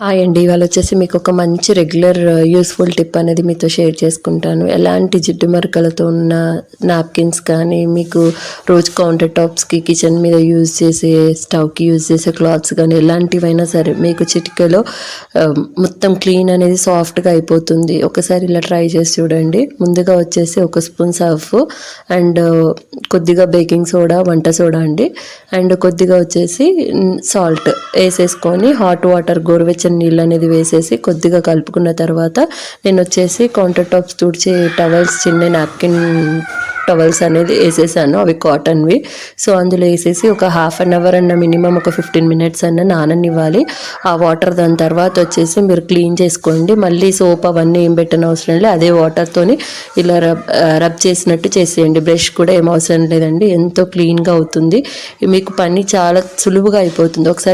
Hi అండి ఇవాళ వచ్చేసి మీకు ఒక మంచి రెగ్యులర్ యూస్ఫుల్ టిప్ అనేది మీతో షేర్ చేసుకుంటాను. ఎలాంటి జిడ్డు మరకలతో ఉన్న నాప్కిన్స్ కానీ మీకు రోజు కౌంటర్ టాప్స్కి కిచెన్ మీద యూజ్ చేసే స్టవ్కి యూజ్ చేసే క్లాత్స్ కానీ ఎలాంటివైనా సరే మీకు చిటికలో um, మొత్తం క్లీన్ అనేది సాఫ్ట్గా అయిపోతుంది. ఒకసారి ఇలా ట్రై చేసి చూడండి. ముందుగా వచ్చేసి ఒక స్పూన్ సర్ఫ్ అండ్ కొద్దిగా బేకింగ్ సోడా వంట సోడా అండి. అండ్ కొద్దిగా వచ్చేసి mm, సాల్ట్ వేసేసుకొని హాట్ వాటర్ పచ్చని నీళ్ళు అనేది వేసేసి కొద్దిగా కలుపుకున్న తర్వాత నేను వచ్చేసి కౌంటర్ టాప్స్ తుడిచే టవల్స్ చిన్న నాప్కిన్ టవల్స్ అనేది వేసేసాను అవి కాటన్వి సో అందులో వేసేసి ఒక హాఫ్ అన్ అవర్ అన్న మినిమం ఒక ఫిఫ్టీన్ మినిట్స్ అన్న నాననివ్వాలి. ఆ వాటర్ దాని తర్వాత వచ్చేసి మీరు క్లీన్ చేసుకోండి. మళ్ళీ సోప్ అవన్నీ ఏం పెట్టిన అవసరం లేదు. అదే వాటర్తోని ఇలా రబ్ రబ్ చేసినట్టు చేసేయండి. బ్రష్ కూడా ఏం అవసరం లేదండి. ఎంతో క్లీన్గా అవుతుంది. మీకు పని చాలా సులువుగా అయిపోతుంది. ఒకసారి